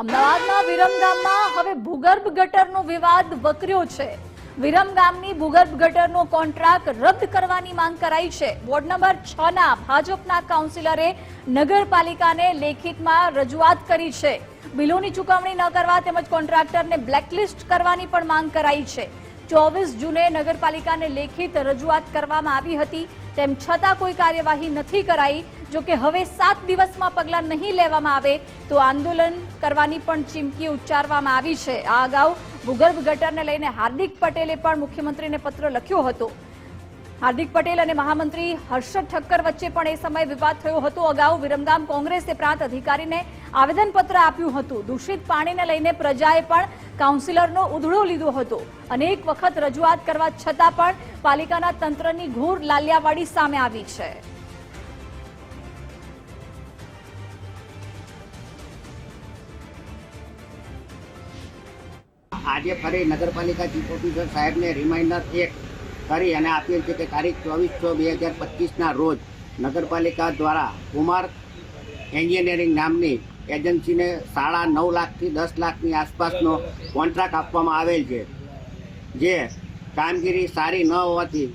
અમદાવાદના વિરમગામમાં હવે ભૂગર્ભ ગટરનો વિવાદ વકર્યો છે. વિરમગામની ભૂગર્ભ ગટરનો કોન્ટ્રાક્ટ રદ કરવાની માંગ કરાઈ છે. વોર્ડ નંબર છ ના ભાજપના કાઉન્સિલરે નગરપાલિકાને લેખિતમાં રજૂઆત કરી છે. બિલોની ચૂકવણી ન કરવા તેમજ કોન્ટ્રાક્ટરને બ્લેકલિસ્ટ કરવાની પણ માંગ કરાઈ છે. ચોવીસ જૂને નગરપાલિકાને લેખિત રજૂઆત કરવામાં આવી હતી. તેમ છતાં કોઈ કાર્યવાહી નથી કરાઈ. જો કે હવે સાત દિવસમાં પગલાં નહીં લેવામાં આવે તો આંદોલન કરવાની પણ ચીમકી ઉચ્ચારવામાં આવી છે. આ અગાઉ ભૂગર્ભ ગટરને લઈને હાર્દિક પટેલે પણ મુખ્યમંત્રીને પત્ર લખ્યો હતો. હાર્દિક પટેલ અને મહામંત્રી હર્ષદ ઠક્કર વચ્ચે પણ એ સમયે વિવાદ થયો હતો. અગાઉ વિરમગામ કોંગ્રેસે પ્રાંત અધિકારીને આવેદનપત્ર આપ્યું હતું. દૂષિત પાણીને લઈને પ્રજાએ પણ કાઉન્સિલરનો ઉધડો લીધો હતો. અનેક વખત રજૂઆત કરવા છતાં પણ પાલિકાના તંત્રની ઘોર લાલિયાવાડી સામે આવી છે. આજે ફરી નગરપાલિકા ચીફ ઓફિસર સાહેબને રિમાઇન્ડર એક કરી અને આપેલ છે કે તારીખ ચોવીસ છ બે હજાર પચીસના રોજ નગરપાલિકા દ્વારા કુમાર એન્જિનિયરિંગ નામની એજન્સીને સાડા નવ લાખથી દસ લાખની આસપાસનો કોન્ટ્રાક્ટ આપવામાં આવેલ છે. જે કામગીરી સારી ન હોવાથી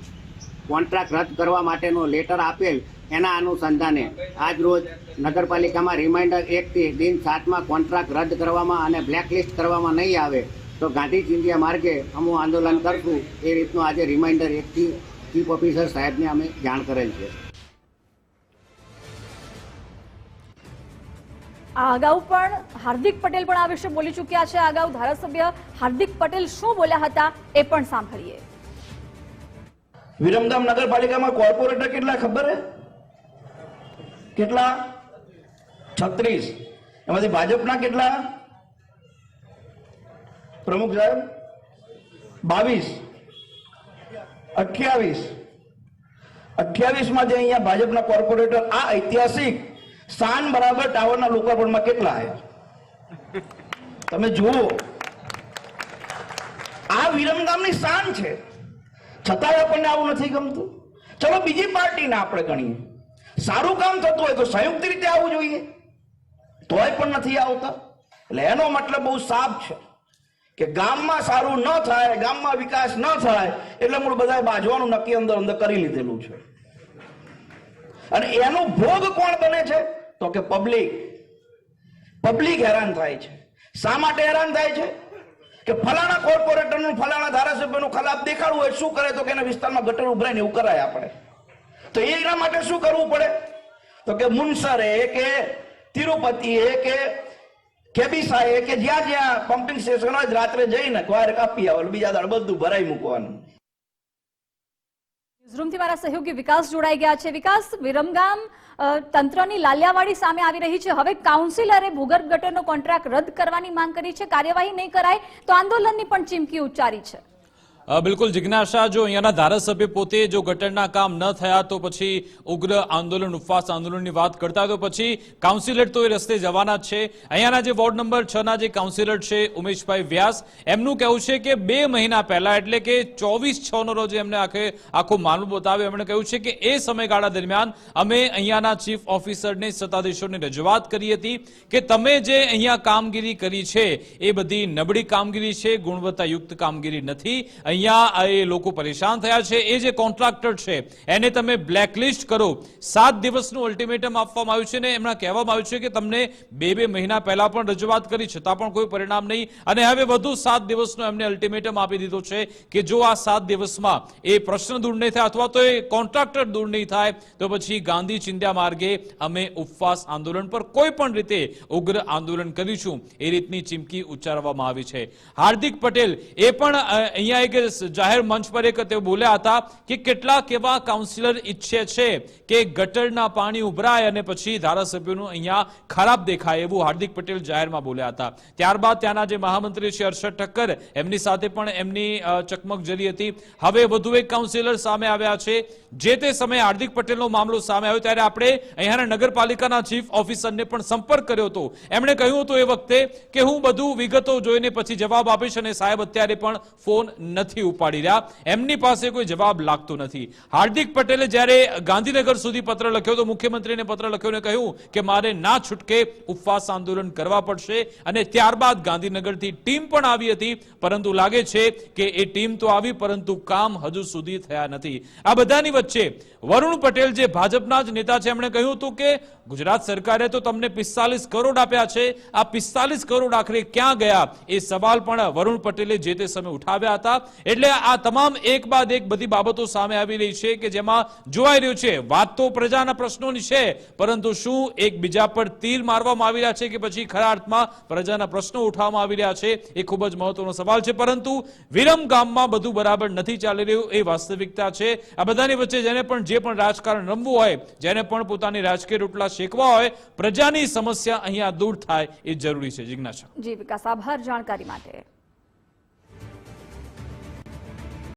કોન્ટ્રાક્ટ રદ કરવા માટેનો લેટર આપેલ એના અનુસંધાને આજ રોજ નગરપાલિકામાં રિમાઇન્ડર એકથી દિન સાતમાં કોન્ટ્રાક્ટ રદ કરવામાં અને બ્લેકલિસ્ટ કરવામાં નહીં આવે. તો ગાંધી ચિંધ્યા માર્ગે અમુ આંદોલન કરશું એ રીતનું આજે રિમાઇન્ડર એકથી ચીફ ઓફિસર સાહેબને અમે જાણ કરેલ છે. આ અગાઉ પણ હાર્દિક પટેલ પણ આ વિશે બોલી ચૂક્યા છે. અગાઉ ધારાસભ્ય હાર્દિક પટેલ શું બોલ્યા હતા એ પણ સાંભળીએ. વિરમધામ નગરપાલિકામાં કોર્પોરેટર કેટલા ખબર હે? કેટલા? છત્રીસ. એમાંથી ભાજપના કેટલા પ્રમુખ સાહેબ, બાવીસ, અઠ્યાવીસ. અઠ્યાવીસમાં જે અહીંયા ભાજપના કોર્પોરેટર, આ ઐતિહાસિક શાન બરાબર ટાવરના લોકાર્પણમાં કેટલા આવ્યા તમે જુઓ. આ વિરમગામની શાન છે. છતાંય આપણને આવું નથી ગમતું. ચલો બીજી પાર્ટીને આપણે ગણીએ. સારું કામ થતું હોય તો સંયુક્ત રીતે આવવું જોઈએ. તોય પણ નથી આવતા. એટલે એનો મતલબ બહુ સાફ છે. કે ગામમાં સારું ન થાય, ગામમાં વિકાસ ન થાય, એટલે મૂળ બધા બાજવાનું નક્કી અંદર અંદર કરી લીધેલું છે. અને એનો ભોગ કોણ બને છે? તો કે પબ્લિક. પબ્લિક હેરાન થાય છે. શા માટે હેરાન થાય છે? કે ફલાણા કોર્પોરેટરનું ફલાણા ધારાસભ્યનું ખલાફ દેખાડવું હોય, શું કરે તો કે એના વિસ્તારમાં ગટર ઉભરાય ને એવું કરાય આપણે. તો એના માટે શું કરવું પડે? તો કે મુનસરે કે તિરુપતિએ કે કેબિસાએ કે જ્યાં જ્યાં પમ્પિંગ સ્ટેશન હોય, રાત્રે જઈને વાયર કાપી આવે બીજા દાડ બધું ભરાઈ મૂકવાનું. ન્યૂઝરૂમથી મારા સહયોગી વિકાસ જોડાઈ ગયા છે. વિકાસ, વિરમગામ તંત્રની લાલિયાવાડી સામે આવી રહી છે. હવે કાઉન્સિલરે ભૂગર્ભ ગટરનો કોન્ટ્રાક્ટ રદ કરવાની માંગ કરી છે. કાર્યવાહી નહીં કરાય તો આંદોલનની પણ ચીમકી ઉચ્ચારી છે. બિલકુલ જિજ્ઞાસા, જો અહીંયાના ધારાસભ્ય પોતે જો ગટરના કામ ન થયા તો પછી ઉગ્ર આંદોલન, ઉપવાસ આંદોલનની વાત કરતા, તો પછી કાઉન્સિલર તો એ રસ્તે જવાના છે. અહીંયાના જે વોર્ડ નંબર છ ના જે કાઉન્સિલર છે, ઉમેશભાઈ વ્યાસ, એમનું કહેવું છે કે બે મહિના પહેલા, એટલે કે ચોવીસ છ નો રોજ એમને આખે, આખો મામલો બતાવ્યો. એમણે કહ્યું છે કે એ સમયગાળા દરમિયાન અમે અહીંયાના ચીફ ઓફિસરને, સત્તાધીશોને રજૂઆત કરી હતી કે તમે જે અહીંયા કામગીરી કરી છે, એ બધી નબળી કામગીરી છે, ગુણવત્તાયુક્ત કામગીરી નથી. અહીંયા એ લોકો પરેશાન થયા છે. એ જે કોન્ટ્રાક્ટર છે, એને તમે બ્લેકલિસ્ટ કરો. સાત દિવસનું અલ્ટિમેટમ આપવામાં આવ્યું છે ને એમના કહેવામાં આવ્યું છે કે તમને બે બે મહિના પહેલા પણ રજૂઆત કરી, છતાં પણ કોઈ પરિણામ નહીં. અને હવે વધુ સાત દિવસનો એમને અલ્ટિમેટમ આપી દીધો છે કે જો આ સાત દિવસમાં એ પ્રશ્ન દૂર નહીં થાય અથવા તો એ કોન્ટ્રાક્ટર દૂર નહીં થાય, તો પછી ગાંધી ચિંધ્યા માર્ગે અમે ઉપવાસ આંદોલન પર કોઈ પણ રીતે ઉગ્ર આંદોલન કરીશું. એ રીતની ચીમકી ઉચ્ચારવામાં આવી છે. હાર્દિક પટેલ એ પણ અહીંયા એક જાહેર મંચ પર એક તેઓ બોલ્યા હતા કે કેટલાક એવા કાઉન્સિલર ઈચ્છે છે કે ગટરના પાણી ઉભરાય અને પછી ધારાસભ્યોનું અહીંયા ખરાબ દેખાય એવું હાર્દિક પટેલ જાહેરમાં બોલ્યા હતા. ત્યારબાદ ત્યાંના જે મહામંત્રી છે હર્ષદ ઠક્કર, એમની સાથે પણ એમની ચકમક જરી હતી. હવે વધુ એક કાઉન્સિલર સામે આવ્યા છે. જે તે સમયે હાર્દિક પટેલનો મામલો સામે આવ્યો ત્યારે આપણે અહીંયાના નગરપાલિકાના ચીફ ઓફિસરને પણ સંપર્ક કર્યો હતો. એમણે કહ્યું હતું એ વખતે કે હું બધું વિગતો જોઈને પછી જવાબ આપીશ અને સાહેબ અત્યારે પણ ફોન નથી નથી ઉપાડી રહ્યા. એમની પાસે કોઈ જવાબ લાગતો નથી. હાર્દિક પટેલે જ્યારે ગાંધીનગર સુધી પત્ર લખ્યો તો મુખ્યમંત્રીને પત્ર લખ્યો ને કહ્યું કે મારે ના છૂટકે ઉપવાસ આંદોલન કરવા પડશે અને ત્યારબાદ ગાંધીનગરથી ટીમ પણ આવી હતી. પરંતુ લાગે છે કે એ ટીમ તો આવી, પરંતુ કામ હજુ સુધી થયા નથી. આ બધાની વચ્ચે વરુણ પટેલ જે ભાજપના જ નેતા છે, એમણે કહ્યું હતું કે ગુજરાત સરકારે તો તમને પિસ્તાલીસ કરોડ આપ્યા છે. આ પિસ્તાલીસ કરોડ આખરે ક્યાં ગયા? એ સવાલ પણ વરુણ પટેલે જે તે સમયે ઉઠાવ્યા હતા. એટલે આ તમામ એક બાદ એક બધી બાબતો સામે આવી રહી છે કે જેમાં જોવાઈ રહ્યું છે, વાત તો પ્રજાના પ્રશ્નોની છે, પરંતુ શું એક બીજા પર તીર મારવામાં આવી રહ્યા છે કે પછી ખરા અર્થમાં પ્રજાના પ્રશ્નો ઉઠાવવામાં આવી રહ્યા છે, એ ખૂબ જ મહત્વનો સવાલ છે. પરંતુ વિરમ ગામમાં બધું બરાબર નથી ચાલી રહ્યું એ વાસ્તવિકતા છે. આ બધાની વચ્ચે જેને પણ જે પણ રાજકારણ રમવું હોય, જેને પણ પોતાની રાજકીય રોટલા શેકવા હોય, પ્રજાની સમસ્યા અહીંયા દૂર થાય એ જરૂરી છે. જિજ્ઞાસા. જી, વિકાસ, આભાર. જાણકારી માટે.